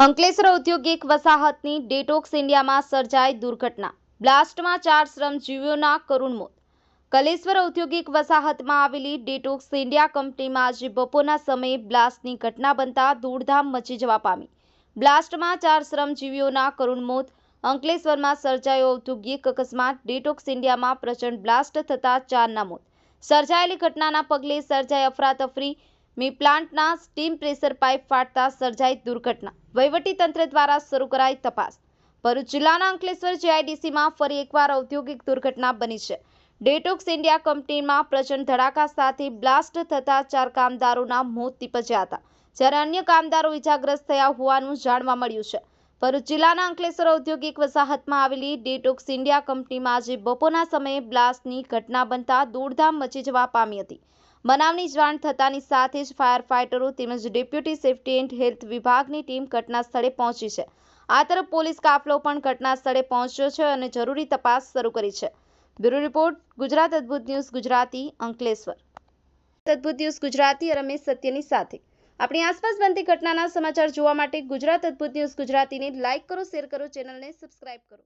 અંકલેશ્વર ઔદ્યોગિક વસાહતની ડેટોક્સ ઇન્ડિયામાં સર્જાઈ દુર્ઘટના. બ્લાસ્ટમાં ચાર શ્રમજીવીઓના કરુણ મોત. કલેશ્વર ઔદ્યોગિક વસાહતમાં આવેલી ડેટોક્સ ઇન્ડિયા કંપનીમાં આજે બપોરના સમયે બ્લાસ્ટની ઘટના બનતા દોડધામ મચી જવા પામી. બ્લાસ્ટમાં ચાર શ્રમજીવીઓના કરુણ મોત. અંકલેશ્વરમાં સર્જાયો ઔદ્યોગિક અકસ્માત. ડેટોક્સ ઇન્ડિયામાં પ્રચંડ બ્લાસ્ટ થતાં ચારના મોત. સર્જાયેલી ઘટનાના પગલે સર્જાઈ અફરાતફરી. મી પ્લાન્ટના સ્ટીમ પ્રેશર પાઇપ ફાટતા સર્જાઈ દુર્ઘટના. વહીવટી તંત્ર દ્વારા શરૂ કરાઈ તપાસ. ભરૂચ જિલ્લાના અંકલેશ્વર જીઆઈડીસીમાં ફરી એકવાર ઔદ્યોગિક દુર્ઘટના બની છે. ડેટોક્સ ઇન્ડિયા કંપનીમાં પ્રચંડ ધડાકા સાથે બ્લાસ્ટ થતા ચાર કામદારોના મોત નીપજ્યા હતા, જ્યારે અન્ય કામદારો ઇજાગ્રસ્ત થયા હોવાનું જાણવા મળ્યું છે. ભરૂચ જિલ્લાના અંકલેશ્વર ઔદ્યોગિક વસાહતમાં આવેલી ડેટોક્સ ઇન્ડિયા કંપનીમાં આજે બપોરના સમયે બ્લાસ્ટની ઘટના બનતા દોડધામ મચી જવા પામી હતી. બનાવની જાણ થતાની સાથે જ ફાયર ફાઇટરો તેમજ ડેપ્યુટી સેફ્ટી એન્ડ હેલ્થ વિભાગની ટીમ ઘટના સ્થળે પહોંચી છે. આ તરફ પોલીસ કાફલો પણ ઘટના સ્થળે પહોંચ્યો છે અને જરૂરી તપાસ શરૂ કરી છે. બ્યુરો રિપોર્ટ, ગુજરાત અદ્ભુત ન્યૂઝ, ગુજરાતી, અંકલેશ્વર. અદ્ભુત ન્યૂઝ, ગુજરાતી રમેશ સત્યની સાથે. આપણી આસપાસ બનતી ઘટનાના સમાચાર જોવા માટે ગુજરાત અદ્ભુત ન્યૂઝ ગુજરાતીને લાઇક કરો, શેર કરો, ચેનલને સબસ્ક્રાઇબ કરો.